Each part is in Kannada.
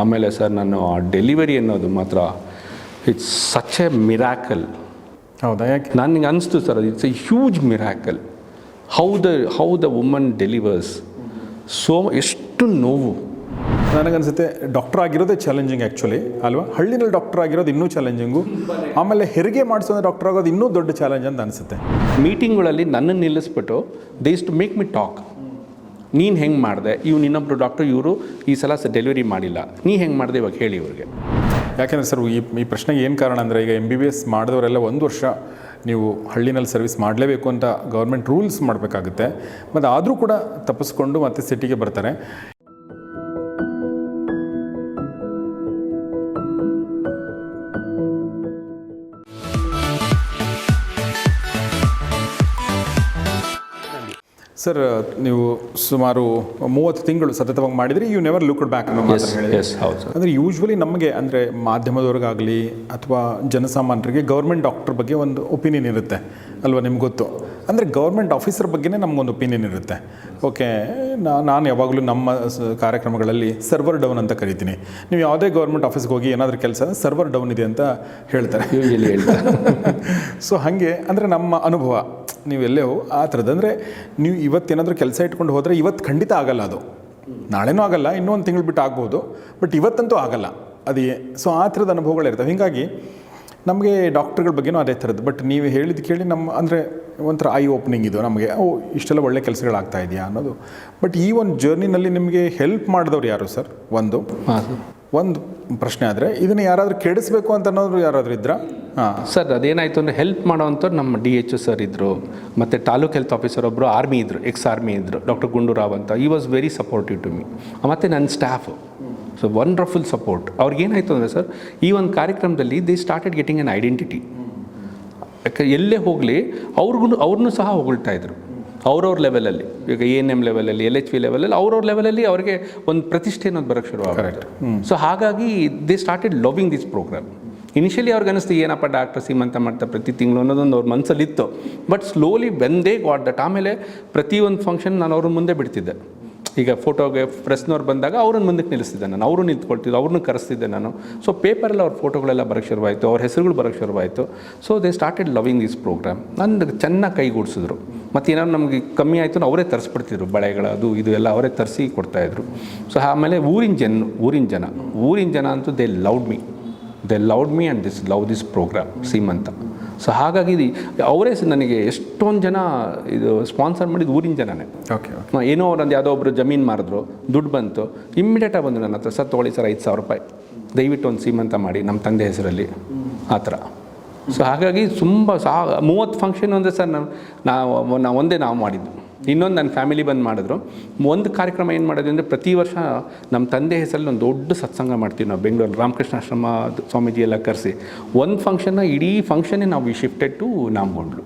ಆಮೇಲೆ ಸರ್ ನಾನು ಆ ಡೆಲಿವರಿ ಅನ್ನೋದು ಮಾತ್ರ ಇಟ್ಸ್ ಸಚ್ ಎ ಮಿರಾಕಲ್ ಹೌದಾ ಯಾಕೆ? ನನಗೆ ಅನಿಸ್ತು sir it's a huge miracle how the how the woman delivers so ಎಷ್ಟು ನೋವು. ನನಗನ್ಸುತ್ತೆ ಡಾಕ್ಟರ್ ಆಗಿರೋದೇ ಚಾಲೆಂಜಿಂಗ್ ಆ್ಯಕ್ಚುಲಿ ಅಲ್ವಾ? ಹಳ್ಳಿನಲ್ಲಿ ಡಾಕ್ಟರ್ ಆಗಿರೋದು ಇನ್ನೂ ಚಾಲೆಂಜಿಂಗು ಆಮೇಲೆ ಹೆರಿಗೆ ಮಾಡಿಸೋದು ಡಾಕ್ಟರ್ ಆಗೋದು ಇನ್ನೂ ದೊಡ್ಡ ಚಾಲೆಂಜ್ ಅಂತ ಅನಿಸುತ್ತೆ. ಮೀಟಿಂಗ್ಗಳಲ್ಲಿ ನನ್ನನ್ನು ನಿಲ್ಲಿಸ್ಬಿಟ್ಟು they used to make me talk ನೀನು ಹೆಂಗೆ ಮಾಡಿದೆ? ಇವ್ನು ಇನ್ನೊಬ್ಬರು ಡಾಕ್ಟರ್ ಇವರು ಈ ಸಲ ಡೆಲಿವರಿ ಮಾಡಿಲ್ಲ. ನೀ ಹೆಂಗೆ ಮಾಡಿದೆ ಇವಾಗ ಹೇಳಿ ಇವ್ರಿಗೆ. ಯಾಕೆಂದರೆ ಸರ್ ಈ ಈ ಪ್ರಶ್ನೆಗೆ ಏನು ಕಾರಣ ಅಂದರೆ ಈಗ ಎಂ ಬಿ ಬಿ ಎಸ್ ಮಾಡಿದವರೆಲ್ಲ ಒಂದು ವರ್ಷ ನೀವು ಹಳ್ಳಿನಲ್ಲಿ ಸರ್ವಿಸ್ ಮಾಡಲೇಬೇಕು ಅಂತ ಗೌರ್ಮೆಂಟ್ ರೂಲ್ಸ್ ಮಾಡಬೇಕಾಗುತ್ತೆ. ಮತ್ತು ಆದರೂ ಕೂಡ ತಪ್ಪಿಸ್ಕೊಂಡು ಮತ್ತೆ ಸಿಟಿಗೆ ಬರ್ತಾರೆ. ಸರ್ ನೀವು ಸುಮಾರು ಮೂವತ್ತು ತಿಂಗಳು ಸತತವಾಗಿ ಮಾಡಿದರೆ you never looked back. Yes ಹೌದು ಅಂದರೆ ಯೂಶ್ವಲಿ ನಮಗೆ ಅಂದರೆ ಮಾಧ್ಯಮದವ್ರಿಗಾಗಲಿ ಅಥವಾ ಜನಸಾಮಾನ್ಯರಿಗೆ ಗೌರ್ಮೆಂಟ್ ಡಾಕ್ಟರ್ ಬಗ್ಗೆ ಒಂದು ಒಪಿನಿಯನ್ ಇರುತ್ತೆ ಅಲ್ವಾ ನಿಮ್ಗೆ ಗೊತ್ತು? ಅಂದರೆ ಗೌರ್ಮೆಂಟ್ ಆಫೀಸರ್ ಬಗ್ಗೆನೇ ನಮಗೊಂದು ಒಪಿನಿಯನ್ ಇರುತ್ತೆ. ಓಕೆ ನಾನು ಯಾವಾಗಲೂ ನಮ್ಮ ಕಾರ್ಯಕ್ರಮಗಳಲ್ಲಿ ಸರ್ವರ್ ಡೌನ್ ಅಂತ ಕರಿತೀನಿ. ನೀವು ಯಾವುದೇ ಗೌರ್ಮೆಂಟ್ ಆಫೀಸ್ಗೆ ಹೋಗಿ ಏನಾದರೂ ಕೆಲಸ ಸರ್ವರ್ ಡೌನ್ ಇದೆ ಅಂತ ಹೇಳ್ತಾರೆ. ಸೊ ಹಾಗೆ ಅಂದರೆ ನಮ್ಮ ಅನುಭವ. ನೀವು ಎಲ್ಲೇ ಹೋ ಆ ಥರದ್ದು. ಅಂದರೆ ನೀವು ಇವತ್ತೇನಾದರೂ ಕೆಲಸ ಇಟ್ಕೊಂಡು ಹೋದರೆ ಇವತ್ತು ಖಂಡಿತ ಆಗಲ್ಲ ಅದು. ನಾಳೆನೂ ಆಗಲ್ಲ ಇನ್ನೂ ಒಂದು ತಿಂಗಳು ಬಿಟ್ಟು ಆಗ್ಬೋದು ಬಟ್ ಇವತ್ತಂತೂ ಆಗಲ್ಲ. ಅದೇ ಸೊ ಆ ಥರದ ಅನುಭವಗಳಿರ್ತವೆ. ಹೀಗಾಗಿ ನಮಗೆ ಡಾಕ್ಟ್ರುಗಳ ಬಗ್ಗೆನೂ ಅದೇ ಥರದ್ದು. ಬಟ್ ನೀವು ಹೇಳಿದ ಕೇಳಿ ನಮ್ಮ ಅಂದರೆ ಒಂಥರ ಐ ಓಪನಿಂಗ್ ಇದು ನಮಗೆ. ಓ ಇಷ್ಟೆಲ್ಲ ಒಳ್ಳೆ ಕೆಲಸಗಳಾಗ್ತಾ ಇದೆಯಾ ಅನ್ನೋದು. ಬಟ್ ಈ ಒಂದು ಜರ್ನಿನಲ್ಲಿ ನಿಮಗೆ ಹೆಲ್ಪ್ ಮಾಡಿದವ್ರು ಯಾರು ಸರ್? ಒಂದು. ಒಂದು ಪ್ರಶ್ನೆ ಆದರೆ ಇದನ್ನು ಯಾರಾದರೂ ಕೆಡಿಸ್ಬೇಕು ಅಂತ ಅನ್ನೋರು ಯಾರಾದರೂ ಇದ್ರಾ? ಸರ್ ಅದೇನಾಯಿತು ಅಂದರೆ ಹೆಲ್ಪ್ ಮಾಡೋವಂಥವ್ರು ನಮ್ಮ ಡಿ ಎಚ್ ಸರ್ ಇದ್ದರು ಮತ್ತು ತಾಲೂಕ್ ಹೆಲ್ತ್ ಆಫೀಸರ್ ಒಬ್ಬರು ಆರ್ಮಿ ಇದ್ದರು ಎಕ್ಸ್ ಆರ್ಮಿ ಇದ್ದರು ಡಾಕ್ಟರ್ ಗುಂಡೂರಾವ್ ಅಂತ. He was very supportive to me ಮತ್ತು ನನ್ನ ಸ್ಟಾಫ್ ಸೊ ವಂಡರ್ಫುಲ್ ಸಪೋರ್ಟ್ ಅವ್ರಿಗೇನಾಯಿತು ಅಂದರೆ ಸರ್ ಈ ಒಂದು ಕಾರ್ಯಕ್ರಮದಲ್ಲಿ they started getting an identity ಯಾಕೆ ಎಲ್ಲೇ ಹೋಗಲಿ ಅವ್ರಿಗೂ ಅವ್ರನ್ನೂ ಸಹ ಹೊಗಳ್ತಾ ಇದ್ರು. ಅವ್ರವ್ರ ಲೆವೆಲಲ್ಲಿ ಈಗ ಎ ಎನ್ ಎಂ ಲೆವೆಲಲ್ಲಿ ಎಲ್ ಎಚ್ ವಿ ಲೆವೆಲಲ್ಲಿ ಅವ್ರವ್ರ ಲೆವೆಲಲ್ಲಿ ಅವರಿಗೆ ಒಂದು ಪ್ರತಿಷ್ಠೆ ಅನ್ನೋದು ಬರೋಕ್ಕೆ ಶುರು ಆಗುತ್ತೆ ಸೊ ಹಾಗಾಗಿ they started loving this program initially ಅವ್ರಿಗೆ ಅನಿಸ್ತು ಏನಪ್ಪ ಡಾಕ್ಟರ್ ಸೀಮಂತ ಮಾಡ್ತಾ ಪ್ರತಿ ತಿಂಗಳು ಅನ್ನೋದೊಂದು ಅವ್ರ ಮನಸ್ಸಲ್ಲಿತ್ತು but slowly they got that ಆಮೇಲೆ ಪ್ರತಿ ಒಂದು ಫಂಕ್ಷನ್ ನಾನು ಅವ್ರ ಮುಂದೆ ಬಿಡ್ತಿದ್ದೆ. ಈಗ ಫೋಟೋಗೆ ಪ್ರೆಸ್ನವ್ರು ಬಂದಾಗ ಅವ್ರನ್ನ ಮುಂದಕ್ಕೆ ನಿಲ್ಲಿಸ್ತಿದ್ದೆ ನಾನು, ಅವರು ನಿಂತ್ಕೊಳ್ತಿದ್ದೆ ಅವ್ರನ್ನ ಕರೆಸ್ತಿದ್ದೆ ನಾನು. ಸೊ ಪೇಪರಲ್ಲಿ ಅವ್ರ ಫೋಟೋಗಳೆಲ್ಲ ಬರೋಕ್ಕೆ ಶುರುವಾಯಿತು, ಅವ್ರ ಹೆಸರುಗಳು ಬರೋಕ್ಕೆ ಶುರುವಾಯಿತು. So they started loving this program ನಾನು ಚೆನ್ನಾಗಿ ಕೈಗೂಡಿಸಿದ್ರು. ಮತ್ತು ಏನಾದ್ರು ನಮಗೆ ಕಮ್ಮಿ ಆಯಿತು ಅವರೇ ತರಿಸ್ಬಿಡ್ತಿದ್ರು, ಬಳೆಗಳು ಅದು ಇದು ಎಲ್ಲ ಅವರೇ ತರಿಸಿ ಕೊಡ್ತಾಯಿದ್ರು ಸೊ ಆಮೇಲೆ ಊರಿನ ಜನ ಊರಿನ ಜನ ಊರಿನ ಜನ ಅಂತೂ they loved me they loved me and this love this program Seemantha so ಹಾಗಾಗಿ ಇದು ಅವರೇ ನನಗೆ ಎಷ್ಟೊಂದು ಜನ ಇದು ಸ್ಪಾನ್ಸರ್ ಮಾಡಿದ ಊರಿನ ಜನನೇ. ಓಕೆ ಏನೋ ಒಂದು ಯಾವುದೋ ಒಬ್ಬರು ಜಮೀನು ಮಾರಿದ್ರು ದುಡ್ಡು ಬಂತು ಇಮ್ಮಿಡಿಯೇಟಾಗಿ ಬಂದರು ನನ್ನ ಹತ್ರ ಸರ್ ತೊಗೊಳ್ಳಿ ಸರ್ ಐದು ಸಾವಿರ ರೂಪಾಯಿ. ದಯವಿಟ್ಟು ಒಂದು ಸೀಮಂತ ಮಾಡಿ ನಮ್ಮ ತಂದೆ ಹೆಸರಲ್ಲಿ. ಆ ಥರ. ಸೊ ಹಾಗಾಗಿ ತುಂಬ ಸಾ ಮೂವತ್ತು ಫಂಕ್ಷನ್ ಅಂದರೆ ಸರ್ ನಾನು ನಾವು ನಾವು ಒಂದೇ ನಾವು ಮಾಡಿದ್ದು. ಇನ್ನೊಂದು ನನ್ನ ಫ್ಯಾಮಿಲಿ ಬಂದು ಮಾಡಿದ್ರು. ಒಂದು ಕಾರ್ಯಕ್ರಮ ಏನು ಮಾಡೋದು ಅಂದರೆ ಪ್ರತಿ ವರ್ಷ ನಮ್ಮ ತಂದೆ ಹೆಸರಲ್ಲಿ ಒಂದು ದೊಡ್ಡ ಸತ್ಸಂಗ ಮಾಡ್ತೀವಿ ನಾವು ಬೆಂಗಳೂರು ರಾಮಕೃಷ್ಣ ಆಶ್ರಮ ಸ್ವಾಮೀಜಿ ಎಲ್ಲ ಕರೆಸಿ. ಒಂದು ಫಂಕ್ಷನ್ನ ಇಡೀ ಫಂಕ್ಷನ್ನೇ ನಾವು ಶಿಫ್ಟೆಡ್ ಟು ನಾಮಗೊಂಡ್ಲು.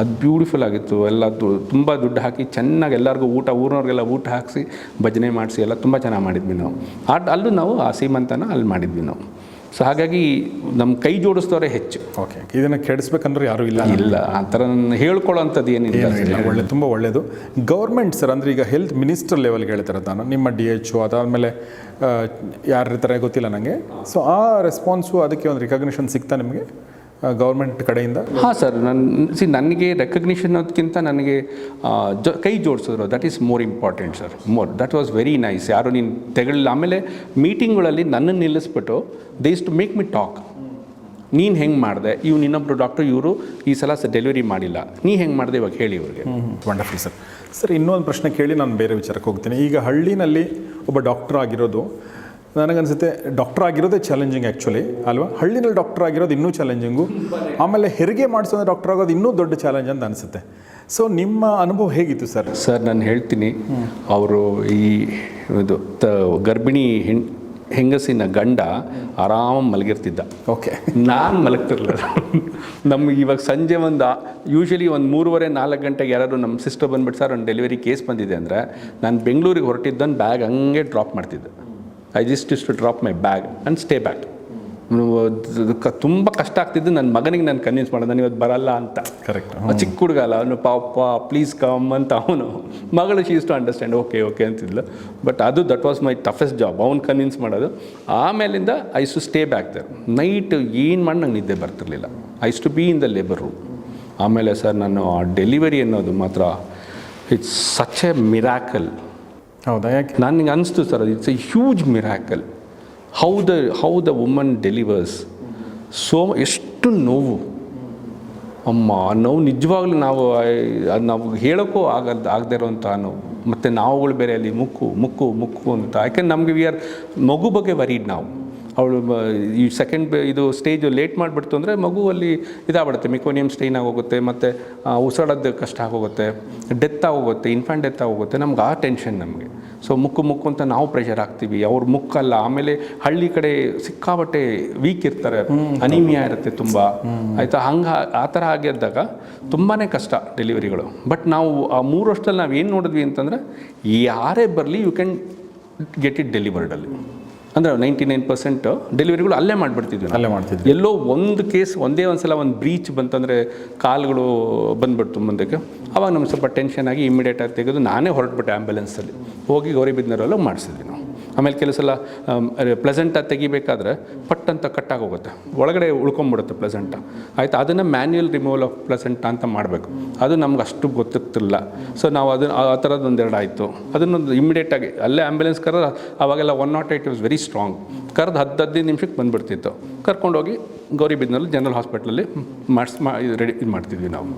ಅದು ಬ್ಯೂಟಿಫುಲ್ ಆಗಿತ್ತು. ಎಲ್ಲ ತುಂಬ ದುಡ್ಡು ಹಾಕಿ ಚೆನ್ನಾಗಿ ಎಲ್ಲರಿಗೂ ಊಟ ಊರಿನವ್ರಿಗೆಲ್ಲ ಊಟ ಹಾಕಿಸಿ ಭಜನೆ ಮಾಡಿಸಿ ಎಲ್ಲ ತುಂಬ ಚೆನ್ನಾಗಿ ಮಾಡಿದ್ವಿ ನಾವು. ಅಲ್ಲೂ ನಾವು ಆ ಸೀಮಂತನ ಅಲ್ಲಿ ಮಾಡಿದ್ವಿ ನಾವು. ಸೊ ಹಾಗಾಗಿ ನಮ್ಮ ಕೈ ಜೋಡಿಸ್ತವರೇ ಹೆಚ್ಚು. ಓಕೆ ಇದನ್ನು ಕೆಡಿಸ್ಬೇಕಂದ್ರೆ ಯಾರೂ ಇಲ್ಲ. ಇಲ್ಲ ಆ ಥರ ಹೇಳ್ಕೊಳ್ಳೋಂಥದ್ದು ಏನಿಲ್ಲ ಒಳ್ಳೆ ತುಂಬ ಒಳ್ಳೆಯದು ಗೌರ್ಮೆಂಟ್ ಸರ್ ಅಂದರೆ ಈಗ ಹೆಲ್ತ್ ಮಿನಿಸ್ಟರ್ ಲೆವೆಲ್ಗೆ ಹೇಳ್ತಾರೆ ನಾನು ನಿಮ್ಮ ಡಿ ಎಚ್ ಅದಾದಮೇಲೆ ಯಾರಿರ್ತಾರೆ ಗೊತ್ತಿಲ್ಲ ನನಗೆ ಸೊ ಆ ರೆಸ್ಪಾನ್ಸು ಅದಕ್ಕೆ ಒಂದು ರಿಕಗ್ನಿಷನ್ ಸಿಗ್ತಾ ನಿಮಗೆ? ಗೌರ್ಮೆಂಟ್ ಕಡೆಯಿಂದ? ಹಾಂ ಸರ್ ನನ್ನ ಸಿ ನನಗೆ ರೆಕಗ್ನಿಷನ್ ಅದಕ್ಕಿಂತ ನನಗೆ ಜೊ ಕೈ ಜೋಡಿಸಿದ್ರು. That is more important sir more that was very nice ಯಾರು ನೀನು ತೆಗಳಿಲ್ಲ ಆಮೇಲೆ ಮೀಟಿಂಗ್ಗಳಲ್ಲಿ ನನ್ನನ್ನು ನಿಲ್ಲಿಸ್ಬಿಟ್ಟು they used to make me talk ನೀನು ಹೆಂಗೆ ಮಾಡಿದೆ? ಇವ್ನು ಇನ್ನೊಬ್ರು ಡಾಕ್ಟರ್ ಇವರು ಈ ಸಲ ಡೆಲಿವರಿ ಮಾಡಿಲ್ಲ. ನೀ ಹೆಂಗೆ ಮಾಡಿದೆ ಇವಾಗ ಹೇಳಿ ಇವ್ರಿಗೆ. ವಂಡರ್ಫುಲ್ ಸರ್ ಸರ್ ಇನ್ನೊಂದು ಪ್ರಶ್ನೆ ಕೇಳಿ ನಾನು ಬೇರೆ ವಿಚಾರಕ್ಕೆ ಹೋಗ್ತೀನಿ. ಈಗ ಹಳ್ಳಿನಲ್ಲಿ ಒಬ್ಬ ಡಾಕ್ಟರ್ ಆಗಿರೋದು ನನಗನ್ಸುತ್ತೆ ಡಾಕ್ಟರ್ ಆಗಿರೋದೇ ಚಾಲೆಂಜಿಂಗ್ ಆ್ಯಕ್ಚುಲಿ ಅಲ್ವಾ? ಹಳ್ಳಿನಲ್ಲಿ ಡಾಕ್ಟರ್ ಆಗಿರೋದು ಇನ್ನೂ ಚಾಲೆಂಜಿಂಗು ಆಮೇಲೆ ಹೆರಿಗೆ ಮಾಡಿಸೋದು ಡಾಕ್ಟರ್ ಆಗೋದು ಇನ್ನೂ ದೊಡ್ಡ ಚಾಲೆಂಜ್ ಅಂತ ಅನಿಸುತ್ತೆ. ಸೊ ನಿಮ್ಮ ಅನುಭವ ಹೇಗಿತ್ತು ಸರ್ ಸರ್ ನಾನು ಹೇಳ್ತೀನಿ ಅವರು ಈ ಇದು ತ ಗರ್ಭಿಣಿ ಹೆಣ್ ಹೆಂಗಸಿನ ಗಂಡ ಆರಾಮ ಮಲಗಿರ್ತಿದ್ದ. ಓಕೆ ನಾನು ಮಲಗ್ತಿರ್ಲಿಲ್ಲ. ನಮ್ಗೆ ಇವಾಗ ಸಂಜೆ ಒಂದು ಯೂಶಲಿ ಒಂದು ಮೂರುವರೆ ನಾಲ್ಕು ಗಂಟೆಗೆ ಯಾರಾದ್ರು ನಮ್ಮ ಸಿಸ್ಟರ್ ಬಂದ್ಬಿಟ್ಟು ಸರ್ ಒಂದು ಡೆಲಿವರಿ ಕೇಸ್ ಬಂದಿದೆ ಅಂದರೆ ನಾನು ಬೆಂಗಳೂರಿಗೆ ಹೊರಟಿದ್ದನ್ನು ಬ್ಯಾಗ್ ಹಂಗೆ ಡ್ರಾಪ್ ಮಾಡ್ತಿದ್ದೆ. I just used to drop my bag and stay back ತುಂಬ ಕಷ್ಟ ಆಗ್ತಿದ್ದು ನನ್ನ ಮಗನಿಗೆ ನಾನು ಕನ್ವಿನ್ಸ್ ಮಾಡೋದು ನಾನು ಇವತ್ತು ಬರಲ್ಲ ಅಂತ. ಕರೆಕ್ಟ್ ಚಿಕ್ಕ ಹುಡುಗ ಅಲ್ಲ ಅವನು ಪಾಪ ಪ್ಲೀಸ್ ಕಮ್ ಅಂತ ಅವನು. ಮಗಳು she used to understand okay okay ಅಂತಿದ್ಲು. But ಅದು that was my toughest job ಅವ್ನು ಕನ್ವಿನ್ಸ್ ಮಾಡೋದು. ಆಮೇಲಿಂದ I to stay back there night ಏನು ಮಾಡಿ ನಂಗೆ ನಿದ್ದೆ ಬರ್ತಿರ್ಲಿಲ್ಲ. I to be in the labour room ಆಮೇಲೆ ಸರ್ ನಾನು ಆ ಡೆಲಿವರಿ ಅನ್ನೋದು ಮಾತ್ರ ಇಟ್ಸ್ ಸಚ್ ಎ ಮಿರಾಕಲ್ ಹೌದಾ, ಯಾಕೆ? ನನಗೆ ಅನಿಸ್ತು sir it's a huge miracle how the how the woman delivers so, ಎಷ್ಟು ನೋವು. ಅಮ್ಮ ನೋವು ನಿಜವಾಗ್ಲೂ ನಾವು ನಾವು ಹೇಳೋಕ್ಕೂ ಆಗದ ಆಗದೆ ಇರೋವಂಥ ನೋವು. ಮತ್ತು ನಾವುಗಳು ಬೇರೆ ಅಲ್ಲಿ ಮುಕ್ಕು ಮುಕ್ಕು ಮುಕ್ಕು ಅಂತ. ಯಾಕೆಂದ್ರೆ ನಮಗೆ ವಿ ಆರ್ ಮಗು ಬಗ್ಗೆ ವರೀಡ್ ನಾವು. ಅವಳು ಈ ಸೆಕೆಂಡ್ ಇದು ಸ್ಟೇಜು ಲೇಟ್ ಮಾಡಿಬಿಡ್ತು ಅಂದರೆ ಮಗುವಲ್ಲಿ ಇದಾಗ್ಬಿಡುತ್ತೆ ಮಿಕೋನಿಯಂ ಸ್ಟೈನ್ ಆಗೋಗುತ್ತೆ ಮತ್ತು ಉಸಿರಾಡೋದು ಕಷ್ಟ ಆಗೋಗುತ್ತೆ ಡೆತ್ ಆಗೋಗುತ್ತೆ ಇನ್ಫ್ಯಾಂಟ್ ಡೆತ್ ಆಗೋಗುತ್ತೆ ನಮ್ಗೆ ಆ ಟೆನ್ಷನ್ ನಮಗೆ. ಸೊ ಮುಕ್ಕು ಮುಕ್ಕು ಅಂತ ನಾವು ಪ್ರೆಷರ್ ಆಗ್ತೀವಿ ಅವ್ರ ಮುಕ್ಕಲ್ಲ ಆಮೇಲೆ ಹಳ್ಳಿ ಕಡೆ ಸಿಕ್ಕಾಬಟ್ಟೆ ವೀಕ್ ಇರ್ತಾರೆ. ಅನಿಮಿಯಾ ಇರುತ್ತೆ ತುಂಬ. ಆಯಿತಾ? ಹಂಗೆ ಆ ಥರ ಆಗಿದ್ದಾಗ ತುಂಬಾ ಕಷ್ಟ ಡೆಲಿವರಿಗಳು ಬಟ್ ನಾವು ಆ ಮೂರು ವರ್ಷದಲ್ಲಿ ನಾವು ಏನು ನೋಡಿದ್ವಿ ಅಂತಂದರೆ ಯಾರೇ ಬರಲಿ ಯು ಕ್ಯಾನ್ ಗೆಟ್ ಇಟ್ ಡೆಲಿವರ್ಡಲ್ಲಿ ಅಂದರೆ ನೈಂಟಿ ನೈನ್ ಪರ್ಸೆಂಟ್ ಡೆಲಿವರಿಗಳು ಅಲ್ಲೇ ಮಾಡಿಬಿಡ್ತಿದ್ವಿ ಅಲ್ಲೇ ಮಾಡ್ತಿದ್ವಿ. ಎಲ್ಲೋ ಒಂದು ಕೇಸ್ ಒಂದೇ ಒಂದು ಸಲ ಒಂದು ಬ್ರೀಚ್ ಬಂತಂದರೆ ಕಾಲುಗಳು ಬಂದ್ಬಿಡ್ತು ಮುಂದಕ್ಕೆ. ಅವಾಗ ನಮ್ಗೆ ಸ್ವಲ್ಪ ಟೆನ್ಷನ್ ಆಗಿ ಇಮಿಡಿಯೇಟಾಗಿ ತೆಗೆದು ನಾನೇ ಹೊರಟ್ಬಿಟ್ಟೆ ಆ್ಯಂಬುಲೆನ್ಸಲ್ಲಿ ಹೋಗಿ ಗೌರಿಬಿದ್ನೂರಲ್ಲ ಮಾಡಿಸಿದ್ವಿ ನಾವು. ಆಮೇಲೆ ಕೆಲವು ಸಲ ಪ್ಲೆಸೆಂಟಾಗಿ ತೆಗಿಬೇಕಾದ್ರೆ ಪಟ್ ಅಂತ ಕಟ್ಟಾಗೋಗುತ್ತೆ ಒಳಗಡೆ ಉಳ್ಕೊಂಬಿಡುತ್ತೆ ಪ್ಲೆಸೆಂಟ ಆಯಿತು? ಅದನ್ನು ಮ್ಯಾನ್ಯಲ್ ರಿಮೂವಲ್ ಆಫ್ ಪ್ಲೆಸೆಂಟ ಅಂತ ಮಾಡಬೇಕು. ಅದು ನಮ್ಗೆ ಅಷ್ಟು ಗೊತ್ತಿರ್ತಿಲ್ಲ. ಸೊ ನಾವು ಅದನ್ನು ಆ ಥರದ್ದು ಒಂದೆರಡು ಆಯಿತು. ಅದನ್ನೊಂದು ಇಮಿಡಿಯೇಟಾಗಿ ಅಲ್ಲೇ ಆ್ಯಂಬುಲೆನ್ಸ್ ಕರೆದ್ರೆ ಅವಾಗೆಲ್ಲ one not eight is very strong ಕರೆದು ಹತ್ತು ಹದಿನೈದು ನಿಮಿಷಕ್ಕೆ ಬಂದುಬಿಡ್ತಿತ್ತು. ಕರ್ಕೊಂಡೋಗಿ ಗೌರಿಬಿದ್ನಲ್ಲಿ ಜನರಲ್ ಹಾಸ್ಪಿಟ್ಲಲ್ಲಿ ಮಾಡಿಸ್, ಮಾ ರೆಡಿ ಇದು ಮಾಡ್ತಿದ್ವಿ ನಾವು.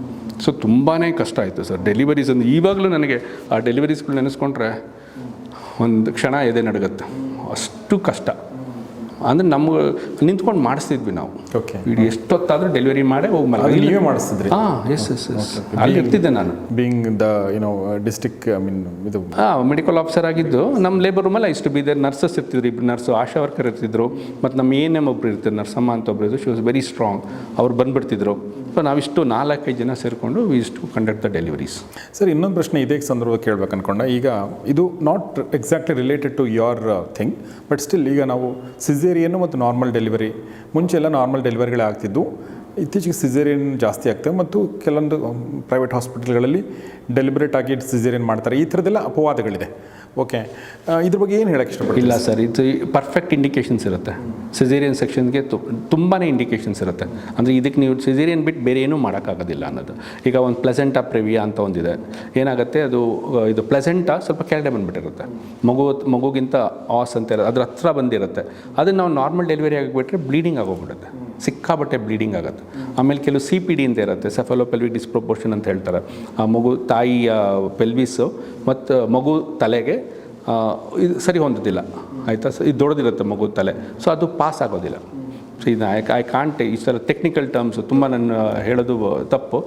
ಸೊ ತುಂಬಾ ಕಷ್ಟ ಆಯಿತು ಸರ್. ಡೆಲಿವರೀಸ್ ಅಂದ್ರೆ ಇವಾಗಲೂ ನನಗೆ ಆ ಡೆಲಿವರೀಸ್ಗಳು ನೆನೆಸ್ಕೊಂಡ್ರೆ ಒಂದು ಕ್ಷಣ ಎದೆ ನಡಗತ್ತೆ. ಅಷ್ಟು ಕಷ್ಟ. ಅಂದರೆ ನಮ್ಗೆ ನಿಂತ್ಕೊಂಡು ಮಾಡಿಸ್ತಿದ್ವಿ ನಾವು. ಓಕೆ ಇಡೀ ಎಷ್ಟೊತ್ತಾದರೂ ಡೆಲಿವರಿ ಮಾಡೇ ಹೋಗಿ ಮಲಗಿ ನೀವೇ ಮಾಡಿಸ್ತಿದ್ರಿ? ಹಾಂ ಎಸ್ ಎಸ್ ಎಸ್ ಅಲ್ಲಿ ಇರ್ತಿದ್ದೆ ನಾನು. ಬೀಂಗ್ ದ ಏನೋ ಡಿಸ್ಟಿಕ್ ಐ ಮೀನ್ ಇದು ಹಾಂ ಮೆಡಿಕಲ್ ಆಫೀಸರ್ ಆಗಿದ್ದು ನಮ್ಮ ಲೇಬರ್ ರೂಮಲ್ಲ ಇಷ್ಟು ಬೀದರ್ ದೇರ್ ನರ್ಸಸ್ ಇರ್ತಿದ್ರು ಇಬ್ಬರು ನರ್ಸು ಆಶಾ ವರ್ಕರ್ ಇರ್ತಿದ್ರು. ಮತ್ತು ನಮ್ಮ ಎ ಎನ್ ಎಂ ಒಬ್ರು ಇರ್ತಾರೆ ನರ್ಸಮ್ಮ ಅಂತ ಒಬ್ರು ಇದ್ರು. ಶಿ ವಾಸ್ ವೆರಿ ಸ್ಟ್ರಾಂಗ್ ಅವ್ರು ಬಂದುಬಿಡ್ತಿದ್ರು. ಸೊ ನಾವಿಷ್ಟು ನಾಲ್ಕೈದು ಜನ ಸೇರಿಕೊಂಡು ಇಷ್ಟು ಕಂಡಕ್ಟ್ ದ ಡೆಲಿವರೀಸ್ ಸರ್, ಇನ್ನೊಂದು ಪ್ರಶ್ನೆ ಇದೇ ಸಂದರ್ಭ ಕೇಳ್ಬೇಕು ಅನ್ಕೊಂಡೆ. ಈಗ ಇದು not exactly related to your thing but still ಈಗ ನಾವು ಸಿಸೇರಿಯನ್ನು ಮತ್ತು ನಾರ್ಮಲ್ ಡೆಲಿವರಿ ಮುಂಚೆ ಎಲ್ಲ ನಾರ್ಮಲ್ ಡೆಲಿವರಿಗಳೇ ಆಗ್ತಿದ್ದು ಇತ್ತೀಚೆಗೆ ಸಿಜೇರಿಯನ್ ಜಾಸ್ತಿ ಆಗ್ತವೆ ಮತ್ತು ಕೆಲವೊಂದು ಪ್ರೈವೇಟ್ ಹಾಸ್ಪಿಟಲ್ಗಳಲ್ಲಿ ಡೆಲಿಬ್ರೇಟ್ ಆಗಿ ಸಿಜೇರಿಯನ್ ಮಾಡ್ತಾರೆ. ಈ ಥರದ್ದೆಲ್ಲ ಅಪವಾದಗಳಿದೆ. ಓಕೆ ಇದ್ರ ಬಗ್ಗೆ ಏನು ಹೇಳಕ್ಕೆ ಇಷ್ಟಪಡ್ತೀನಿ ಇಲ್ಲ ಸರ್, ಇದು ಪರ್ಫೆಕ್ಟ್ ಇಂಡಿಕೇಶನ್ಸ್ ಇರುತ್ತೆ. ಸಿಸೇರಿಯನ್ ಸೆಕ್ಷನ್ಗೆ ತುಂಬಾ ಇಂಡಿಕೇಶನ್ಸ್ ಇರುತ್ತೆ. ಅಂದರೆ ಇದಕ್ಕೆ ನೀವು ಸಿಜೇರಿಯನ್ ಬಿಟ್ಟು ಬೇರೆ ಏನೂ ಮಾಡೋಕ್ಕಾಗೋದಿಲ್ಲ ಅನ್ನೋದು. ಈಗ ಒಂದು ಪ್ಲೆಸೆಂಟಾ ಪ್ರೆವಿಯಾ ಅಂತ ಒಂದಿದೆ. ಏನಾಗುತ್ತೆ, ಅದು ಇದು ಪ್ಲೆಸೆಂಟಾ ಸ್ವಲ್ಪ ಕೆಳಗಡೆ ಬಂದುಬಿಟ್ಟಿರುತ್ತೆ. ಮಗು, ಮಗುಗಿಂತ ಆಸ್ ಅಂತ ಇರೋದು ಅದ್ರ ಹತ್ರ ಬಂದಿರುತ್ತೆ. ಅದನ್ನು ನಾವು ನಾರ್ಮಲ್ ಡೆಲಿವರಿ ಆಗಿಬಿಟ್ರೆ ಬ್ಲೀಡಿಂಗ್ ಆಗೋಗ್ಬಿಡುತ್ತೆ. ಸಿಕ್ಕಾಬಟ್ಟೆ ಬ್ಲೀಡಿಂಗ್ ಆಗುತ್ತೆ. ಆಮೇಲೆ ಕೆಲವು ಸಿ ಪಿ ಡಿ ಅಂತ ಇರುತ್ತೆ ಸೆಫಲೋಪೆಲ್ವಿಕ್ ಡಿಸ್ಪ್ರೊಪೋರ್ಷನ್ ಅಂತ ಹೇಳ್ತಾರೆ. ಆ ಮಗು ತಾಯಿಯ ಪೆಲ್ವಿಸು ಮತ್ತು ಮಗು ತಲೆಗೆ ಇದು ಸರಿ ಹೊಂದೋದಿಲ್ಲ. ಆಯಿತಾ? ಇದು ದೊಡ್ಡದಿರುತ್ತೆ ಮಗು ತಲೆ. ಸೊ ಅದು ಪಾಸ್ ಆಗೋದಿಲ್ಲ. ಇದು ಐ ಐ ಕಾಂಟ್ ಸಲ ಟೆಕ್ನಿಕಲ್ ಟರ್ಮ್ಸ್ ತುಂಬ ನನ್ನ ಹೇಳೋದು ತಪ್ಪು.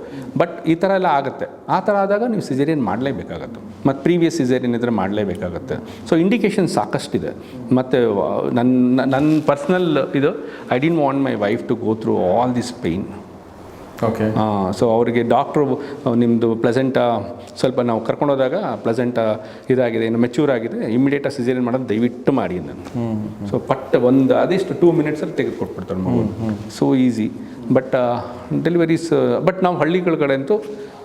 ಬಟ್ ಈ ಥರ ಎಲ್ಲ ಆಗುತ್ತೆ. ಆ ಥರ ಆದಾಗ ನೀವು ಸಿಜೇರಿಯನ್ ಮಾಡಲೇಬೇಕಾಗತ್ತೆ. ಮತ್ತು ಪ್ರೀವಿಯಸ್ ಸಿಜೇರಿಯನ್ ಇದ್ರೆ ಮಾಡಲೇಬೇಕಾಗತ್ತೆ. ಸೊ ಇಂಡಿಕೇಶನ್ ಸಾಕಷ್ಟಿದೆ. ಮತ್ತು ನನ್ನ ನನ್ನ ಪರ್ಸ್ನಲ್ ಇದು I didn't want my wife to go through all this pain okay so ಅವರಿಗೆ ಡಾಕ್ಟ್ರು ನಿಮ್ಮದು ಪ್ಲೆಸೆಂಟ ಸ್ವಲ್ಪ ನಾವು ಕರ್ಕೊಂಡೋದಾಗ ಪ್ಲೆಸೆಂಟ ಇದಾಗಿದೆ ಇನ್ನು ಮೆಚೂರ್ ಆಗಿದೆ ಇಮಿಡಿಯೇಟಾಗಿ ಸಿಜೇರಿಯನ್ ಮಾಡೋದು ದಯವಿಟ್ಟು ಮಾಡಿ ನಾನು ಸೊ ಪಟ್ ಒಂದು ಅದಿಷ್ಟು ಟೂ ಮಿನಿಟ್ಸಲ್ಲಿ ತೆಗೆದುಕೊಟ್ಬಿಡ್ತಾರೆ ಮಗು. So easy but deliveries but ನಾವು ಹಳ್ಳಿಗಳ ಕಡೆ ಅಂತೂ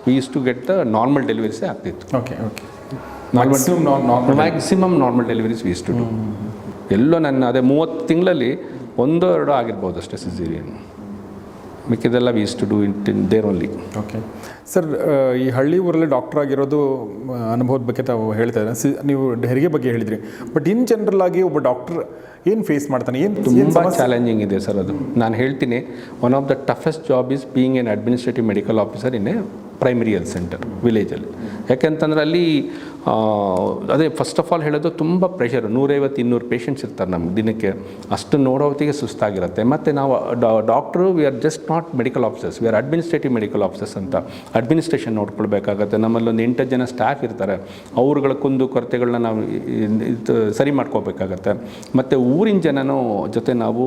we use to get the normal ಡೆಲಿವರೀಸೇ ಆಗ್ತಿತ್ತು. Okay okay maximum normal maximum normal deliveries we used to do ಎಲ್ಲೋ ನನ್ನ ಅದೇ ಮೂವತ್ತು ತಿಂಗಳಲ್ಲಿ ಒಂದೋ ಎರಡೋ ಆಗಿರ್ಬೋದು ಅಷ್ಟೇ caesarean ಮಿಕ್ಕಿದೆಲ್ಲ we to do it in there only okay sir ಈ ಹಳ್ಳಿ ಊರಲ್ಲಿ ಡಾಕ್ಟರ್ ಆಗಿರೋದು ಅನುಭವದ ಬಗ್ಗೆ ತಾವು ಹೇಳ್ತಾ ಇದ್ದಾರೆ? ಸಿ ನೀವು ಹೆರಿಗೆ ಬಗ್ಗೆ ಹೇಳಿದ್ರಿ. ಬಟ್ ಇನ್ ಜನರಲ್ ಆಗಿ ಒಬ್ಬ ಡಾಕ್ಟರ್ ಏನು ಫೇಸ್ ಮಾಡ್ತಾನೆ? ಏನು ತುಂಬ ಚಾಲೆಂಜಿಂಗ್ ಇದೆ ಸರ್ ಅದು. ನಾನು ಹೇಳ್ತೀನಿ one of the toughest job is being an administrative medical officer in a primary health centre ವಿಲೇಜಲ್ಲಿ ಯಾಕೆಂತಂದ್ರೆ ಅಲ್ಲಿ ಅದೇ ಫಸ್ಟ್ ಆಫ್ ಆಲ್ ಹೇಳೋದು ತುಂಬ ಪ್ರೆಷರ್ ನೂರೈವತ್ತು, ಇನ್ನೂರು ಪೇಷಂಟ್ಸ್ ಇರ್ತಾರೆ ನಮ್ಗೆ ದಿನಕ್ಕೆ. ಅಷ್ಟು ನೋಡೋ ಹೊತ್ತಿಗೆ ಸುಸ್ತಾಗಿರುತ್ತೆ. ಮತ್ತು ನಾವು doctor we are just not medical officers we are administrative medical officers ಅಂತ ಅಡ್ಮಿನಿಸ್ಟ್ರೇಷನ್ ನೋಡ್ಕೊಳ್ಬೇಕಾಗತ್ತೆ. ನಮ್ಮಲ್ಲಿ ಒಂದು ಎಂಟು ಜನ ಸ್ಟಾಫ್ ಇರ್ತಾರೆ. ಅವ್ರುಗಳ ಕುಂದು ಕೊರತೆಗಳನ್ನ ನಾವು ಸರಿ ಮಾಡ್ಕೋಬೇಕಾಗತ್ತೆ ಮತ್ತು ಊರಿನ ಜನನೂ ಜೊತೆ ನಾವು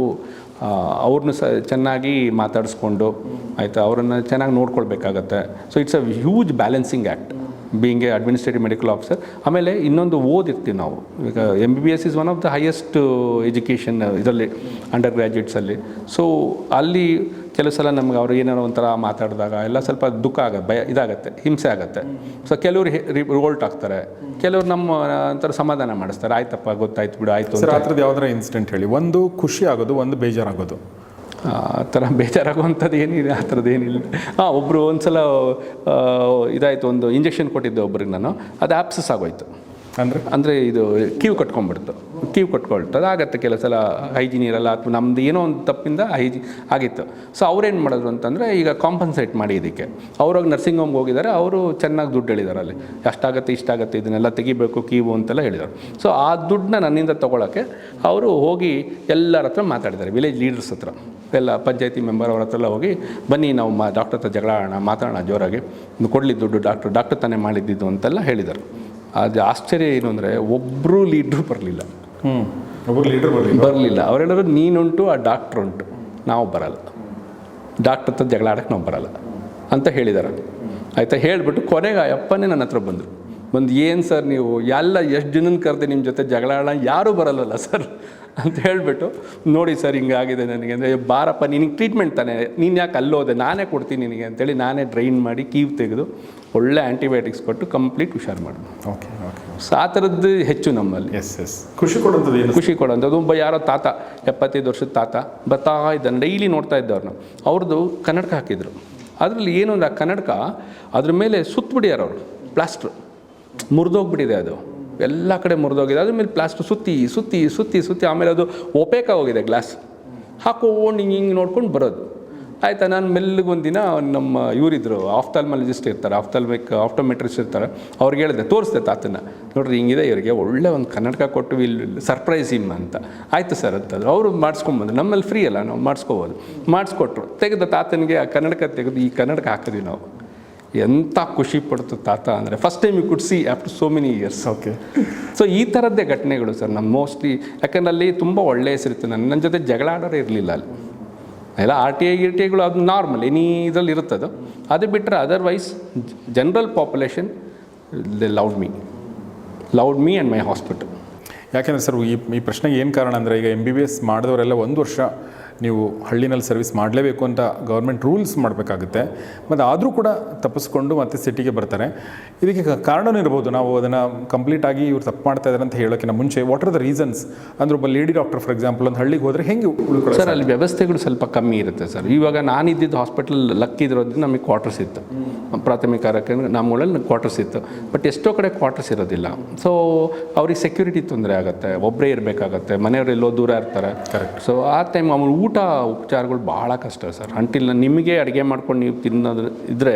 ಅವ್ರನ್ನ ಸ ಚೆನ್ನಾಗಿ ಮಾತಾಡಿಸ್ಕೊಂಡು ಆಯಿತಾ ಅವರನ್ನು ಚೆನ್ನಾಗಿ ನೋಡ್ಕೊಳ್ಬೇಕಾಗತ್ತೆ. So it's a huge balancing act being a administrative medical officer ಆಮೇಲೆ ಇನ್ನೊಂದು ಓದಿರ್ತೀವಿ ನಾವು. ಈಗ M B B S is one of the highest education ಇದರಲ್ಲಿ ಅಂಡರ್ ಗ್ರ್ಯಾಜುಯೇಟ್ಸಲ್ಲಿ ಸೊ ಅಲ್ಲಿ ಕೆಲವು ಸಲ ನಮ್ಗೆ ಅವರು ಏನಾರು ಒಂಥರ ಮಾತಾಡಿದಾಗ ಎಲ್ಲ ಸ್ವಲ್ಪ ದುಃಖ ಆಗುತ್ತೆ ಭಯ ಇದಾಗುತ್ತೆ ಹಿಂಸೆ ಆಗುತ್ತೆ. ಸೊ ಕೆಲವರು ರಿವೋಲ್ಟ್ ಆಗ್ತಾರೆ. ಕೆಲವರು ನಮ್ಮ ಒಂಥರ ಸಮಾಧಾನ ಮಾಡಿಸ್ತಾರೆ. ಆಯ್ತಪ್ಪ ಗೊತ್ತಾಯ್ತು ಬಿಡು ಆಯಿತು ಆ ಯಾವ್ದಾರ ಇನ್ಸಿಡೆಂಟ್ ಹೇಳಿ. ಒಂದು ಖುಷಿ ಆಗೋದು ಒಂದು ಬೇಜಾರಾಗೋದು. ಆ ಥರ ಬೇಜಾರಾಗುವಂಥದ್ದು ಏನಿದೆ? ಆ ಥರದ್ದು ಏನಿಲ್ಲ. ಹಾಂ ಒಬ್ಬರು ಒಂದು ಸಲ ಇದಾಯಿತು, ಒಂದು ಇಂಜೆಕ್ಷನ್ ಕೊಟ್ಟಿದ್ದೆ ಒಬ್ರಿಗೆ ನಾನು. ಅದು ಆ್ಯಪ್ಸಸ್ ಆಗೋಯ್ತು. ಅಂದರೆ? ಅಂದರೆ ಇದು ಕ್ಯೂ ಕಟ್ಕೊಂಡ್ಬಿಡ್ತು. ಕ್ಯೂ ಕಟ್ಕೊಳ್ತದೆ ಆಗತ್ತೆ ಕೆಲವು ಸಲ ಹೈಜಿನ್ ಇರಲ್ಲ ಅಥವಾ ನಮ್ದು ಏನೋ ಒಂದು ತಪ್ಪಿಂದ ಹೈಜಿ, ಆಗಿತ್ತು. ಸೊ ಅವ್ರೇನು ಮಾಡಿದ್ರು ಅಂತಂದರೆ ಈಗ ಕಾಂಪನ್ಸೇಟ್ ಮಾಡಿ ಇದಕ್ಕೆ. ಅವ್ರಾಗ ನರ್ಸಿಂಗ್ ಹೋಮ್ಗೆ ಹೋಗಿದ್ದಾರೆ ಅವರು ಚೆನ್ನಾಗಿ ದುಡ್ಡು ಹೇಳಿದ್ದಾರೆ ಅಲ್ಲಿ. ಅಷ್ಟಾಗತ್ತೆ ಇಷ್ಟಾಗತ್ತೆ, ಇದನ್ನೆಲ್ಲ ತೆಗಿಬೇಕು ಕೀವು ಅಂತೆಲ್ಲ ಹೇಳಿದರು. ಸೊ ಆ ದುಡ್ಡನ್ನ ನನ್ನಿಂದ ತೊಗೊಳಕ್ಕೆ ಅವರು ಹೋಗಿ ಎಲ್ಲರ ಹತ್ರ ಮಾತಾಡಿದ್ದಾರೆ ವಿಲೇಜ್ ಲೀಡರ್ಸ್ ಹತ್ರ. ಎಲ್ಲ ಪಂಚಾಯತಿ ಮೆಂಬರ್ ಅವ್ರ ಹತ್ರ ಹೋಗಿ, ಬನ್ನಿ ನಾವು ಮಾ ಡಾಕ್ಟರ್ ಹತ್ರ ಜಗಳ ಮಾತಾಡೋಣ ಜೋರಾಗಿ. ಕೊಡಲಿ ದುಡ್ಡು ಡಾಕ್ಟ್ರು, ಡಾಕ್ಟರ್ ತಾನೇ ಮಾಡಿದ್ದಿದ್ದು ಅಂತೆಲ್ಲ ಹೇಳಿದ್ದಾರೆ ಅದು ಆಶ್ಚರ್ಯ ಏನು ಅಂದರೆ ಒಬ್ಬರು ಲೀಡ್ರು ಬರಲಿಲ್ಲ. ಹ್ಞೂ ಒಬ್ಬರು ಲೀಡ್ರು ಬರಲಿಲ್ಲ. ಬರಲಿಲ್ಲ. ಅವರೆಲ್ಲರೂ ನೀನುಂಟು ಆ ಡಾಕ್ಟ್ರ್ ಉಂಟು. ನಾವು ಬರಲ್ಲ. ಡಾಕ್ಟ್ರ್ ಹತ್ರ ಜಗಳ ಆಡಕ್ಕೆ ನಾವು ಬರಲ್ಲ. ಅಂತ ಹೇಳಿದ್ದಾರೆ ಆಯಿತಾ? ಹೇಳಿಬಿಟ್ಟು ಕೊನೆಗೆ ಆ ಅಪ್ಪನೇ ನನ್ನ ಹತ್ರ ಬಂದರು. ಬಂದು ಏನು ಸರ್ ನೀವು? ಎಲ್ಲ ಎಷ್ಟು ಜನನ ಕರೆದೆ ನಿಮ್ಮ ಜೊತೆ ಜಗಳ ಆಡ ಯಾರೂ ಬರಲ್ಲಲ್ಲ ಸರ್. ಅಂತ ಹೇಳಿಬಿಟ್ಟು ನೋಡಿ ಸರ್ ಹಿಂಗಾಗಿದೆ ನನಗೆ. ಅಂದರೆ ಬಾರಪ್ಪ ನಿನಗೆ ಟ್ರೀಟ್ಮೆಂಟ್ ತಾನೆ. ನೀನು ಯಾಕೆ ಅಲ್ಲೋದೆ? ನಾನೇ ಕೊಡ್ತೀನಿ ನಿನಗೆ. ಅಂತೇಳಿ ನಾನೇ ಡ್ರೈನ್ ಮಾಡಿ ಕೀವ್ ತೆಗೆದು ಒಳ್ಳೆ ಆ್ಯಂಟಿಬಯೋಟಿಕ್ಸ್ ಕೊಟ್ಟು ಕಂಪ್ಲೀಟ್ ಹುಷಾರು ಮಾಡಿ ಓಕೆ ಓಕೆ ಸೊ ಆ ಥರದ್ದು ಹೆಚ್ಚು ನಮ್ಮಲ್ಲಿ. ಎಸ್ ಎಸ್ ಖುಷಿ ಕೊಡೋಂಥದ್ದು ಏನು? ಖುಷಿ ಕೊಡೋಂಥದ್ದು ಒಬ್ಬ ಯಾರೋ ತಾತ ಎಪ್ಪತ್ತೈದು ವರ್ಷದ ತಾತ ಬರ್ತಾ ಇದ್ದಾನೆ ಡೈಲಿ ನೋಡ್ತಾ ಇದ್ದವ್ರನ್ನ. ಅವ್ರದ್ದು ಕನ್ನಡಕ ಹಾಕಿದ್ರು. ಅದರಲ್ಲಿ ಏನು ಅಂದ್ರೆ ಆ ಕನ್ನಡಕ ಅದ್ರ ಮೇಲೆ ಸುತ್ತಬಿಡ್ಯಾರ ಅವರು. ಪ್ಲಾಸ್ಟ್ರು ಮುರಿದೋಗ್ಬಿಟ್ಟಿದೆ ಅದು. ಎಲ್ಲ ಕಡೆ ಮುರಿದೋಗಿದೆ. ಅದ್ರ ಮೇಲೆ ಪ್ಲಾಸ್ಟ್ರ್ ಸುತ್ತಿ ಸುತ್ತಿ ಸುತ್ತಿ ಸುತ್ತಿ ಆಮೇಲೆ ಅದು ಒಪೇಕ ಹೋಗಿದೆ ಗ್ಲಾಸ್ ಹಾಕೋ ಹಿಂಗೆ ಹಿಂಗೆ ನೋಡ್ಕೊಂಡು ಬರೋದು. ಆಯಿತಾ ನಾನು ಮೆಲ್ಲಿಗೆ ಒಂದಿನ ನಮ್ಮ ಇವರಿದ್ದರು ಆಫ್ತಾಲ್ಮಾಲಜಿಸ್ಟ್ ಇರ್ತಾರೆ ಆಫ್ತಾಲ್ಮಿಕ್ ಆಫ್ಟೋಮೆಟ್ರಿಸ್ಟ್ ಇರ್ತಾರೆ ಅವ್ರಿಗೆ ಹೇಳಿದೆ ತೋರಿಸ್ದೆ ತಾತನ ನೋಡ್ರಿ ಹಿಂಗಿದೆ ಇವರಿಗೆ ಒಳ್ಳೆ ಒಂದು ಕನ್ನಡಕ ಕೊಟ್ಟು ಇಲ್ಲಿ ಸರ್ಪ್ರೈಸ್ ಇಮ್ ಅಂತ. ಆಯಿತು ಸರ್ ಅಂತಂದ್ರೆ ಅವರು ಮಾಡಿಸ್ಕೊಂಬಂದ್ರು. ನಮ್ಮಲ್ಲಿ ಫ್ರೀ ಅಲ್ಲ ನಾವು ಮಾಡಿಸ್ಕೋಬೋದು. ಮಾಡಿಸ್ಕೊಟ್ರು. ತೆಗೆದ ತಾತನಿಗೆ ಆ ಕನ್ನಡಕ ತೆಗೆದು ಈ ಕನ್ನಡಕ ಹಾಕಿದ್ವಿ ನಾವು. ಎಂಥ ಖುಷಿ ಪಡ್ತು ತಾತ ಅಂದರೆ first time you could see after so many years okay so ಈ ಥರದ್ದೇ ಘಟನೆಗಳು ಸರ್ ನಮ್ಮ ಮೋಸ್ಟ್ಲಿ ಯಾಕಂದ್ರೆ ಅಲ್ಲಿ ತುಂಬ ಒಳ್ಳೆಯ ಹೆಸರಿತ್ತು. ನನ್ನ ನನ್ನ ಜೊತೆ ಜಗಳ ಆಡೋರೇ ಇರಲಿಲ್ಲ ಅಲ್ಲಿ. ಎಲ್ಲ ಆರ್ ಟಿ ಐ ಗಿರ್ ಟಿ ಐಗಳು ಅದು ನಾರ್ಮಲ್ ಎನಿ ಇದರಲ್ಲಿ ಇರುತ್ತದು. ಅದು ಬಿಟ್ಟರೆ otherwise general population loud me loud me and my hospital ಯಾಕೆಂದರೆ ಸರ್, ಈ ಈ ಪ್ರಶ್ನೆಗೆ ಏನು ಕಾರಣ ಅಂದರೆ ಈಗ ಎಂ ಬಿ ಬಿ ಎಸ್ ಮಾಡಿದವರೆಲ್ಲ ಒಂದು ವರ್ಷ ನೀವು ಹಳ್ಳಿನಲ್ಲಿ ಸರ್ವಿಸ್ ಮಾಡಲೇಬೇಕು ಅಂತ ಗೌರ್ಮೆಂಟ್ ರೂಲ್ಸ್ ಮಾಡಬೇಕಾಗುತ್ತೆ. ಮತ್ತು ಆದರೂ ಕೂಡ ತಪ್ಪಿಸ್ಕೊಂಡು ಮತ್ತೆ ಸಿಟಿಗೆ ಬರ್ತಾರೆ. ಇದಕ್ಕೆ ಕಾರಣವೂ ಕಾರಣನೂ ಇರ್ಬೋದು. ನಾವು ಅದನ್ನು ಕಂಪ್ಲೀಟಾಗಿ ಇವ್ರು ತಪ್ಪು ಮಾಡ್ತಾ ಇದ್ದಾರೆ ಅಂತ ಹೇಳೋಕ್ಕಿಂತ ಮುಂಚೆ ವಾಟ್ ಆರ್ ದ ರೀಸನ್ಸ್ ಅಂದ್ರೆ ಒಬ್ಬ ಲೇಡಿ ಡಾಕ್ಟರ್ ಫಾರ್ ಎಕ್ಸಾಂಪಲ್ ಒಂದು ಹಳ್ಳಿಗೆ ಹೋದರೆ ಹೆಂಗೆ ಸರ್ ಅಲ್ಲಿ ವ್ಯವಸ್ಥೆಗಳು ಸ್ವಲ್ಪ ಕಮ್ಮಿ ಇರುತ್ತೆ ಸರ್ ಇವಾಗ ನಾನಿದ್ದಿದ್ದು ಹಾಸ್ಪಿಟಲ್ ಲಕ್ ಇದ್ರೋದ್ರಿಂದ ನಮಗೆ ಕ್ವಾರ್ಟರ್ಸ್ ಇತ್ತು. ಪ್ರಾಥಮಿಕ ಆರೋಗ್ಯ ನಮ್ಮೂರಲ್ಲಿ ಕ್ವಾರ್ಟರ್ಸ್ ಇತ್ತು. ಬಟ್ ಎಷ್ಟೋ ಕಡೆ ಕ್ವಾರ್ಟರ್ಸ್ ಇರೋದಿಲ್ಲ. ಸೊ ಅವ್ರಿಗೆ ಸೆಕ್ಯೂರಿಟಿ ತೊಂದರೆ ಆಗುತ್ತೆ. ಒಬ್ಬರೇ ಇರಬೇಕಾಗತ್ತೆ. ಮನೆಯವರು ಎಲ್ಲೋ ದೂರ ಇರ್ತಾರೆ. ಸೊ ಆ ಟೈಮ್ ಅವ್ರ ಊಟ ಉಪಚಾರಗಳು ಭಾಳ ಕಷ್ಟ ಸರ್. ಅಂಟಿಲ್ ನಿಮಗೆ ಅಡುಗೆ ಮಾಡ್ಕೊಂಡು ನೀವು ತಿನ್ನೋದು ಇದ್ದರೆ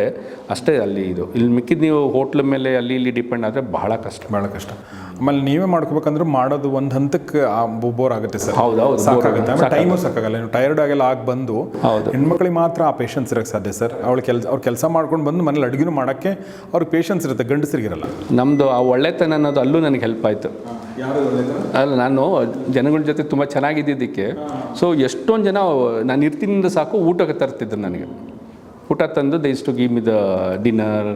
ಅಷ್ಟೇ ಅಲ್ಲಿ ಇದು. ಇಲ್ಲಿ ಮಿಕ್ಕಿದ ನೀವು ಹೋಟ್ಲ್ ಮೇಲೆ ಅಲ್ಲಿ ಇಲ್ಲಿ ಡಿಪೆಂಡ್ ಆದರೆ ಬಹಳ ಕಷ್ಟ. ಭಾಳ ಕಷ್ಟ. ಆಮೇಲೆ ನೀವೇ ಮಾಡ್ಕೋಬೇಕಂದ್ರೆ ಮಾಡೋದು ಒಂದು ಹಂತಕ್ಕೆ ಬೋರ್ ಆಗುತ್ತೆ ಸರ್. ಹೌದು, ಹೌದು, ಸಾಕಾಗುತ್ತೆ. ಟೈಮು ಸಾಕಾಗಲ್ಲ. ನೀವು ಟೈರ್ಡ್ ಆಗೆಲ್ಲ ಆಗಿ ಬಂದು ಹೌದು. ಹೆಣ್ಮಕ್ಳಿಗೆ ಮಾತ್ರ ಆ ಪೇಷನ್ಸ್ ಇರೋಕ್ಕೆ ಸಾಧ್ಯ ಸರ್. ಅವಳು ಕೆಲಸ ಅವ್ರು ಕೆಲಸ ಮಾಡ್ಕೊಂಡು ಬಂದು ಮನೇಲಿ ಅಡುಗೆನೂ ಮಾಡೋಕ್ಕೆ ಅವ್ರಿಗೆ ಪೇಷನ್ಸ್ ಇರುತ್ತೆ. ಗಂಡಸರಿಗಿರಲ್ಲ. ನಮ್ಮದು ಆ ಒಳ್ಳೆತನ ಅನ್ನೋದು ಅಲ್ಲೂ ನನಗೆ ಹೆಲ್ಪ್ ಆಯಿತು. ಅಲ್ಲ ನಾನು ಜನಗಳ ಜೊತೆ ತುಂಬ ಚೆನ್ನಾಗಿದ್ದಿದ್ದಕ್ಕೆ. ಸೊ ಎಷ್ಟೊಂದು ಜನ ನಾನು ಇರ್ತಿನಿಂದ ಸಾಕು ಊಟಕ್ಕೆ ತರ್ತಿದ್ರು ನನಗೆ. ಊಟ ತಂದು used to give me the dinner